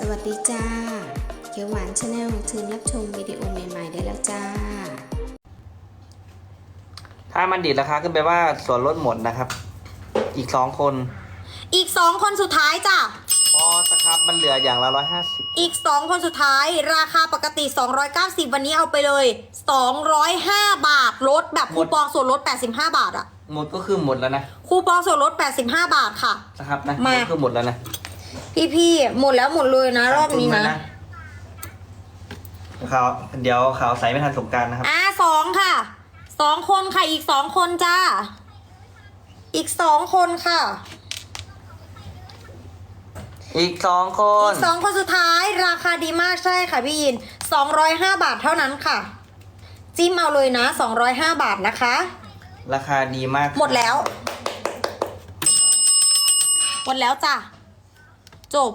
สวัสดีจ้า เขียวหวานชาแนลเชิญรับชมวิดีโอใหม่ ๆ ได้แล้วจ้า ถ้ามันดีดราคาขึ้นไปว่าส่วนลดหมดนะครับ อีกสองคน อีกสองคนสุดท้ายจ้ะ พอสครับมันเหลืออย่างละร้อยห้าสิบอีกสองคนสุดท้าย ราคาปกติ 290 วันนี้เอาไปเลย 205 บาทลดแบบคูปองส่วนลด 85 บาทอะหมดก็คือหมดแล้วนะคูปองส่วนลด 85 บาทค่ะ นะครับนะมาหดก็คือหมดแล้วนะ พี่พี่ๆหมดแล้วหมดเลยนะรอบนี้นะข่าวเดี๋ยวข่าวใส่ไม่ทันสงกรารนะครับ อะสองค่ะ สองคนค่ะ อีกสองคนจ้า อีกสองคนค่ะ อีกสองคน อีกสองคนสุดท้ายราคาดีมากใช่ค่ะพี่ยิน205บาทเท่านั้นค่ะ จิ้มเอาเลยนะ205บาทนะคะ ราคาดีมาก หมดแล้ว หมดแล้วจ้ะ จบ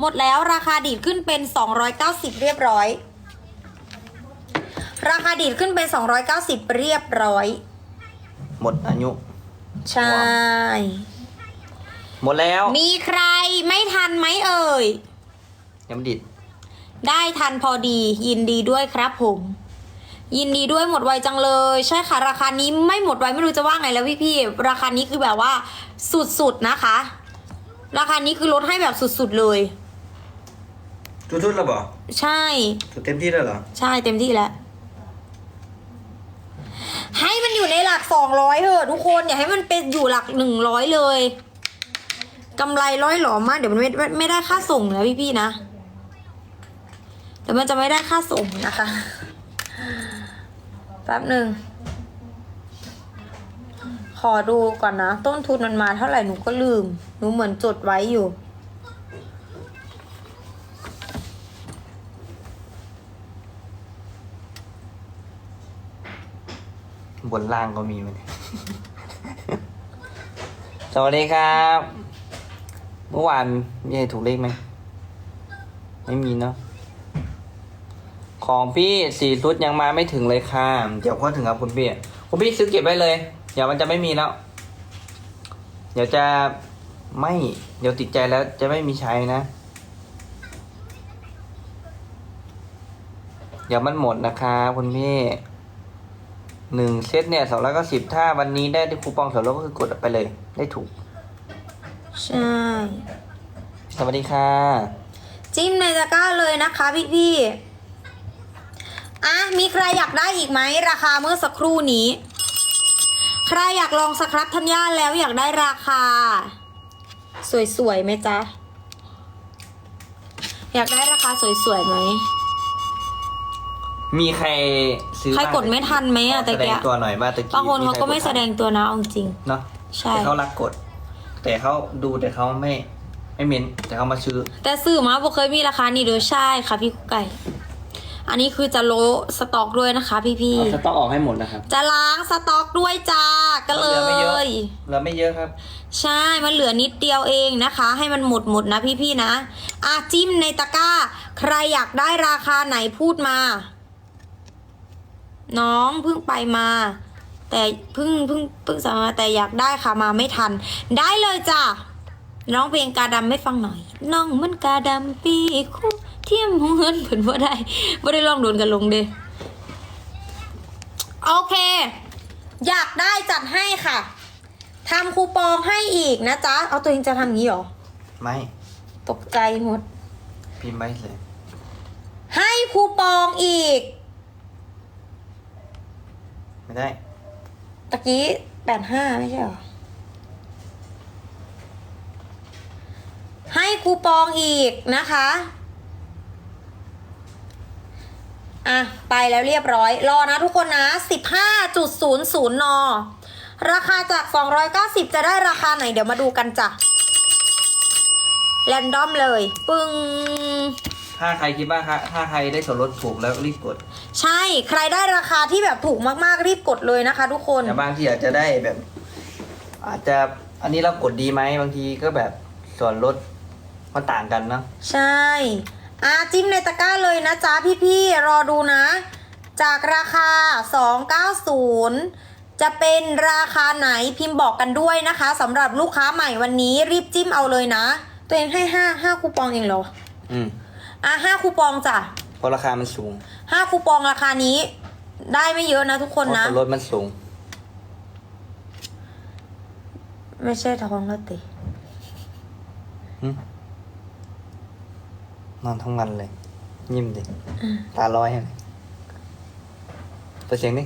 หมดแล้วราคาดีดขึ้นเป็น 290 เรียบร้อย ราคาดีดขึ้นเป็น 290 เรียบร้อย หมดอายุ ใช่ หมดแล้วมีใครไม่ทันไหมเอ่ย ยังไม่ดิด ได้ทันพอดียินดีด้วยครับผม ยินดีด้วยหมดไวจังเลย ใช่ค่ะ ราคานี้ไม่หมดไวไม่รู้จะว่าไงแล้วพี่พี่ๆราคานี้คือแบบว่าสุดๆนะคะ ราคานี้คือลดให้แบบสุดๆเลย ทุดๆแล้วบอกใช่ ทุดเต็มที่แล้วเหรอ ใช่เต็มที่แล้ว ให้มันอยู่ในหลักสองร้อยเถอะทุกคนอย่าให้มันเป็นอยู่หลักหนึ่งร้อยเลยกำไรร้อยหลอมมากเดี๋ยวมันไม่ไม่ไม่ได้ค่าส่งนะพี่ๆนะเดี๋ยวมันจะไม่ได้ค่าส่งนะคะแป๊บหนึ่งข อดูก่อนนะ ต้นทุนมันมาเท่าไหร่หนูก็ลืม หนูเหมือนจดไว้อยู่ บนล่างก็มีมันสวัสดีครับ เมื่อวานมีใครถูกเลขไหม ไม่มีเนาะ ของพี่สี่ชุดยังมาไม่ถึงเลยค่ะ เดี๋ยวก็ถึงครับคุณพี่ คุณพี่ซื้อเก็บไว้เลย เดี๋ยวมันจะไม่มีแล้ว เดี๋ยวจะไม่ เดี๋ยวติดใจแล้วจะไม่มีใช้นะ เดี๋ยวมันหมดนะครับคุณพี่หนึ่งเซตเนี่ยสองร้อยเก้าสิบถ้าวันนี้ได้คูปองส่วนลดก็คือกดไปเลย ได้ถูก ใช่ สวัสดีค่ะ จิ้มในตะกร้าเลยนะคะพี่พี่ๆอะมีใครอยากได้อีกไหมราคาเมื่อสักครู่นี้ ใครอยากลองสครับธัญญาแล้วอยากได้ราคา สวยๆไหมจ๊ะ อยากได้ราคาสวยๆไหม มีใครซื้อใครบ้างกดไม่ทันไหมอะขตะแสดเกีงยตัวหน่อยว่าตะกี้บางคนเขาก็ไม่ใครแสดงตัวนะเอาจริง เนาะใช่ แต่เขารักกด แต่เขาดูแต่เขาไม่ ไม่เม้นแต่เขามาซื้อ แต่ซื้อมาบอกเคยมีราคานี้ด้วยใช่ค่ะพี่กุ๊กไก่ อันนี้คือจะโลสต็อกด้วยนะคะ พี่พี่เอาสต็อกออกให้หมดนะครับ ๆ จะล้างสต็อกด้วยจ้าก็เลเหลือไม่เยอะ ย เหลือไม่เยอะครับ ใช่ มันเหลือนิดเดียวเองนะคะ ให้มันหมดหมดนะพี่ๆนะอะจิ้มในตะกร้า ใครอยากได้ราคาไหนพูดมา น้องเพิ่งไปมา แต่เพิ่งเพิ่งเพิ่งสามารถแต่อยากได้ค่ะมาไม่ทัน ได้เลยจ้ะ น้องเพลงกาดำไม่ฟังหน่อย น้องมันกาดำปีคู่ เทียมหัวเงินเพิ่นว่าได้ไม่ได้ลองโดนกันลงเด้โอเค อยากได้จัดให้ค่ะทำคูปองให้อีกนะจ๊ะ เอาตัวเองจะทำอย่างนี้เหรอ ไม่ ตกใจหมด พิมพ์ไว้เลย ให้คูปองอีก ไม่ได้ ตะกี้แปดห้าไม่ใช่เหรอ ให้คูปองอีกนะคะ อะ ไปแล้วเรียบร้อย รอนะทุกคนนะ 15.00 น ราคาจาก 290 จะได้ราคาไหน เดี๋ยวมาดูกันจ้ะแรนดอมเลย ปึ้ง ถ้าใครคิดว่าถ้าใครได้ส่วนลดถูกแล้วรีบกด ใช่ใครได้ราคาที่แบบถูกมากๆรีบกดเลยนะคะ ทุกคน แต่บางทีอาจจะได้แบบ อาจจะอันนี้เรากดดีไหมบางทีก็แบบส่วนลดมันต่างกันเนาะใช่ อาจิ้มในตะกร้าเลยนะจ๊ะพี่ๆ รอดูนะ จากราคา 290 จะเป็นราคาไหนพิมพ์บอกกันด้วยนะคะสำหรับลูกค้าใหม่วันนี้รีบจิ้มเอาเลยนะ ตัวเองให้ห้าห้าคูปองเองเหรอ อืมอะห้าคูปองจ้ะเพราะราคามันสูงห้าคูปองราคานี้ ได้ไม่เยอะนะทุกคนเพราะนะส่วนลดมันสูง ไม่ใช่ท้องแล้วติ นอนทั้งวันเลย ยิ้มดิตาลอยเลยเปิดเสียงดิ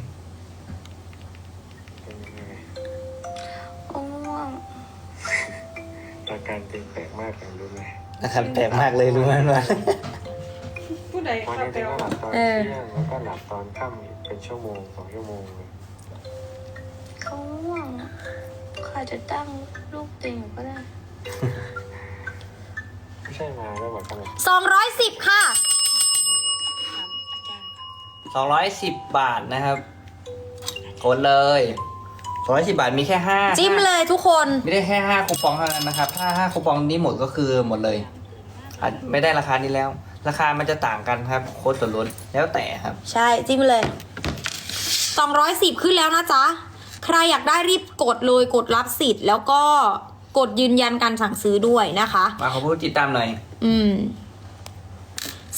โอ้ง่วงอาการจริงแปลกมากเลยรู้ไหมนะครับแปลกมากเลยรู้ไหมว่าผู้ใดวันเข้านี้ไปก็เอาหลับตอนเที่ยงแล้วก็หลับตอนค่ำอีกเป็นชั่วโมงสองชั่วโมงเลยเขาง่วงอะเขาอาจจะตั้งรูปเต็งก็ได้ไม่ใช่มาแล้วบอกกันเลยสองร้อยสิบค่ะ สองร้อยสิบบาทนะครับกดเลยสองร้อยสิบบาทมีแค่ห้าจิ้มเลยทุกคน ไม่ได้แค่ห้าคูปองเท่านั้นนะครับถ้าห้าคูปองนี้หมดก็คือหมดเลยอาจไม่ได้ราคานี้แล้ว ราคามันจะต่างกันครับโค้ดส่วนลดแล้วแต่ครับ ใช่จิ้มเลยสองร้อยสิบขึ้นแล้วนะจ๊ะ ใครอยากได้รีบกดเลยกดรับสิทธิ์แล้วก็ กดยืนยันการสั่งซื้อด้วยนะคะมาขอพูดติดตามหน่อย อืม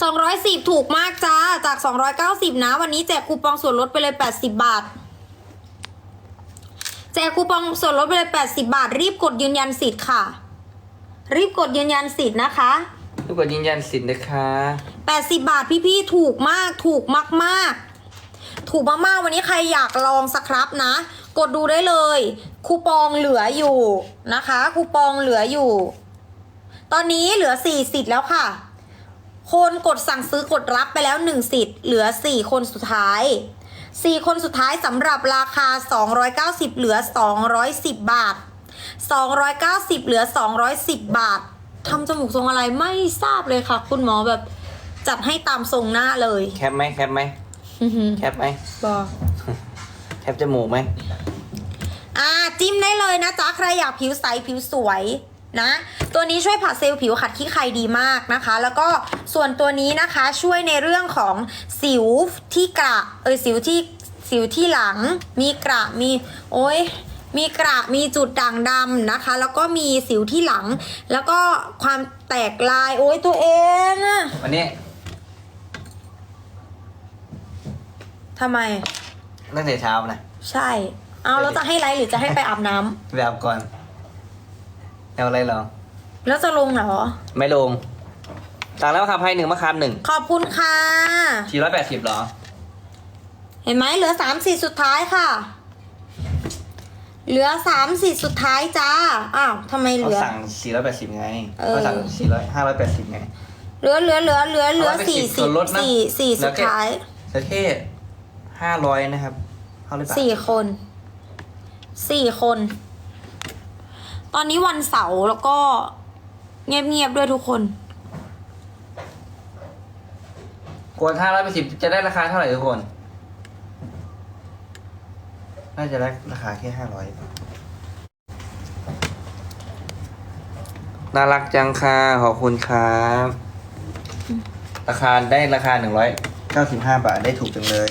สองร้อยสิบถูกมากจ้า จากสองร้อยเก้าสิบนะ วันนี้แจกคูปองส่วนลดไปเลยแปดสิบบาท แจกคูปองส่วนลดไปเลยแปดสิบาท รีบกดยืนยันสิทธิ์ค่ะ รีบกดยืนยันสิทธิ์นะคะทุกคนยืนยันสินนะคะแปดสิบาทพี่ๆถูกมากถูกมากๆถูกมากๆวันนี้ใครอยากลองสครับนะ กดดูได้เลย คูปองเหลืออยู่นะคะ คูปองเหลืออยู่ ตอนนี้เหลือสี่สิทธิ์แล้วค่ะ คนกดสั่งซื้อกดรับไปแล้วหนึ่งสิทธิ์เหลือสี่คนสุดท้ายสี่คนสุดท้ายสำหรับราคา 290 เหลือ 210 บาท 290 เหลือ 210 บาททำจมูกทรงอะไรไม่ทราบเลยค่ะ คุณหมอแบบจัดให้ตามทรงหน้าเลย แคปไหมแคปไหมอื้อหือแคปไหมบอกแคปจมูกไหมอ่า จิ้มได้เลยนะจ๊ะ ใครอยากผิวใสผิวสวยนะ ตัวนี้ช่วยผัดเซลล์ผิวขัดขี้ใครดีมากนะคะ แล้วก็ส่วนตัวนี้นะคะช่วยในเรื่องของสิวที่กระเอยสิวที่สิวที่หลัง มีกระมีโอ้ยมีกระมีจุดด่างดำนะคะ แล้วก็มีสิวที่หลัง แล้วก็ความแตกลายโอ้ยตัวเองอะวันนี้ทำไมตั้งแต่เช้านะใช่ เอาแล้วจะให้ไลฟ์หรือจะให้ไปอาบน้ำแบบก่อนเอาอะไรเหรอ แล้วจะลงเหรอ ไม่ลงสั่งแล้วมะขามไพ่หนึ่งมะขามหนึ่งขอบคุณค่ะ สี่ร้อยแปดสิบเหรอ เห็นไหมเหลือสามสิทธิ์สุดท้ายค่ะ เหลือสามสิทธิ์สุดท้ายจ้า อ้าวทำไมเหเขาลือ สั่งสี่ร้อยแปดสิบไงเออ เขาสั่งสี่ร้อยห้าร้อยแปดสิบไง เหลือเหลือเหลือเหลือเหลือเอาไปสี่สิบสิส่บวนลดนะสี่สี่เหลืสุอดแค่ ท้ายเหลือแค่ห้าร้อยนะครับเท่าไหร่บาทสี่คน สี่คน ตอนนี้วันเสาร์แล้วก็เงียบๆด้วยทุกคน กดห้าร้อยแปดสิบจะได้ราคาเท่าไหร่ทุกคน น่าจะได้ราคาแค่ห้าร้อยน่ารักจังค่ะ ขอบคุณครับ ราคาได้ราคาหนึ่งร้อยเก้าสิบห้าบาทได้ถูกจังเลย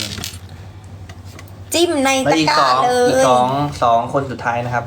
จิ้มในแล้วตะอีกกร้าสองเลอีกยสองสองคนสุดท้ายนะครับ